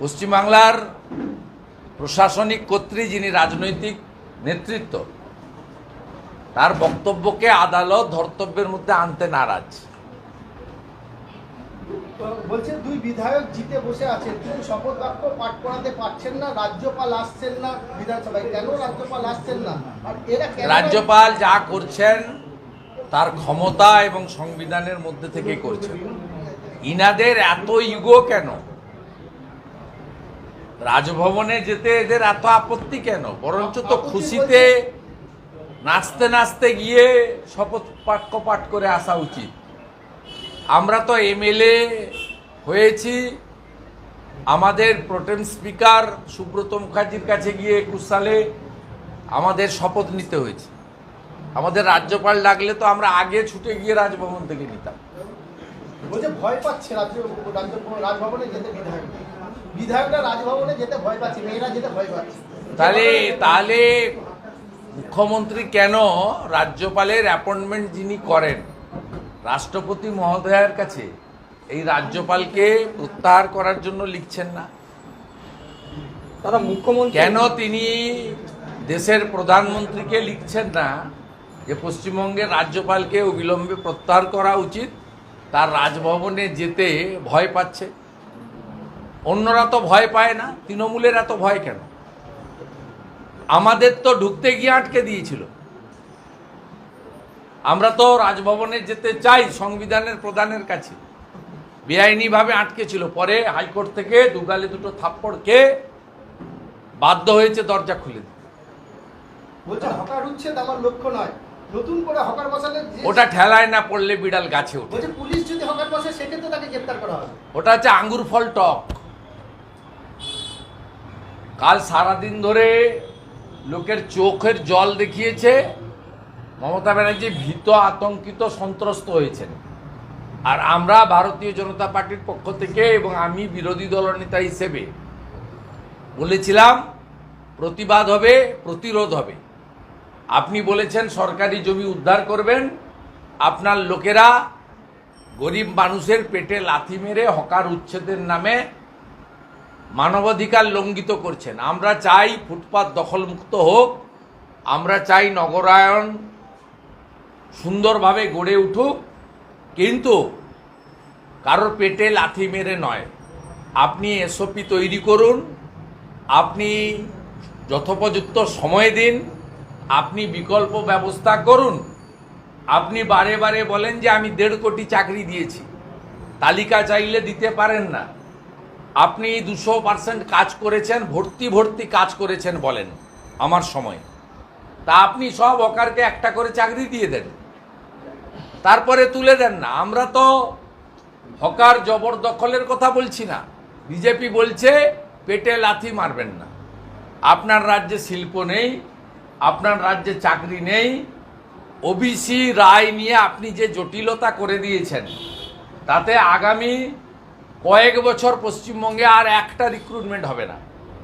পশ্চিমবাংলার প্রশাসনিক কর্ত্রী যিনি রাজনৈতিক নেতৃত্ব তার বক্তব্যকে আদালত ধর্তব্যের মধ্যে আনতে নারাজ। বলছে দুই বিধায়ক জিতে বসে আছেন কিন্তু শপথ বাক্য পাঠ করাতে পারছেন না রাজ্যপাল আসছেন না বিধানসভায়। কেন রাজ্যপাল আসছেন না? আর এরা রাজ্যপাল যা করছেন তার ক্ষমতা এবং সংবিধানের মধ্যে থেকে করছেন। ইনাদের এত ইগো কেন? রাজভবনে যেতে এদের এত আপত্তি কেন? বরঞ্চ তো খুশিতে নাচতে নাচতে গিয়ে শপথ বাক্য পাঠ করে আসা উচিত। আমরা তো এমএলএ হয়েছি। আমাদের প্রোটেম স্পিকার সুব্রত মুখার্জির কাছে গিয়ে একুশ সালে আমাদের শপথ নিতে হয়েছে। আমাদের রাজ্যপাল ডাকলে তো আমরা আগে ছুটে গিয়ে রাজভবন থেকে নিতাম। ভয় পাচ্ছে রাজ্য রাজভবনে যেতে বিধায়করা রাজভবনে যেতে ভয় পাচ্ছে মেয়েরা যেতে ভয় পাচ্ছে। তাহলে তাহলে মুখ্যমন্ত্রী কেন রাজ্যপালের অ্যাপয়েন্টমেন্ট যিনি করেন রাষ্ট্রপতি মহোদয়ের কাছে এই রাজ্যপালকে প্রত্যাহার করার জন্য লিখছেন না? দাদা মুখ্যমন্ত্রী কেন তিনি দেশের প্রধানমন্ত্রীকে লিখছেন না যে পশ্চিমবঙ্গের রাজ্যপালকে অবিলম্বে প্রত্যাহার করা উচিত তার রাজভবনে যেতে ভয় পাচ্ছে? অন্যরা তো ভয় পায় না তৃণমূলের এত ভয় কেন? আমাদের তো ঢুকতে গিয়ে আটকে দিয়েছিল। আমরা তো রাজভবনে যেতে চাই সংবিধানের প্রধানের কাছে। বেআইনিভাবে আটকে ছিল। পরে হাইকোর্ট থেকে দুগালে দুটো থাপ্পড় থাপ্পড়কে বাধ্য হয়েছে দরজা খুলে দিতে। বলছে আমার লক্ষ্য নয়। নতুন করে হকার বসালে ওটা ঠেলায় না পড়লে বিড়াল গাছে ওঠে। পুলিশ যদি হকার বসে সেক্ষেত্রে তাকে গ্রেপ্তার করা হবে। ওটা হচ্ছে আঙ্গুর ফল টক। কাল সারাদিন ধরে লোকের চোখের জল দেখিয়েছে। মমতা ব্যানার্জি ভীত, আতঙ্কিত, সন্ত্রস্ত হয়েছেন। আর আমরা ভারতীয় জনতা পার্টির পক্ষ থেকে এবং আমি বিরোধী দলনেতা হিসেবে বলেছিলাম, প্রতিবাদ হবে, প্রতিরোধ হবে। আপনি বলেছেন সরকারি জমি উদ্ধার করবেন, আপনার লোকেরা গরিব মানুষের পেটে লাথি মেরে হকার উচ্ছেদের নামে মানবাধিকার লঙ্ঘিত করছেন। আমরা চাই ফুটপাত দখলমুক্ত হোক, আমরা চাই নগরায়ন সুন্দরভাবে গড়ে উঠুক, কিন্তু কারোর পেটে লাথি মেরে নয়। আপনি এসওপি তৈরি করুন, আপনি যথোপযুক্ত সময় দিন, আপনি বিকল্প ব্যবস্থা করুন। আপনি বারে বারে বলেন যে আমি দেড় কোটি চাকরি দিয়েছি। তালিকা চাইলে দিতে পারেন না। আপনি দুশো পার্সেন্ট কাজ করেছেন, ভর্তি ভর্তি কাজ করেছেন বলেন আমার সময়। তা আপনি সব হকারকে একটা করে চাকরি দিয়ে দেন। তারপরে তুলে দেন না। আমরা তো হকার জবরদখলের কথা বলছি না। বিজেপি বলছে, পেটে লাথি মারবেন না। আপনার রাজ্যে শিল্প নেই, আপনার রাজ্যে চাকরি নেই, ওবিসি রায় নিয়ে আপনি যে জটিলতা করে দিয়েছেন, তাতে আগামী কয়েক বছর পশ্চিমবঙ্গে আর একটা রিক্রুটমেন্ট হবে না।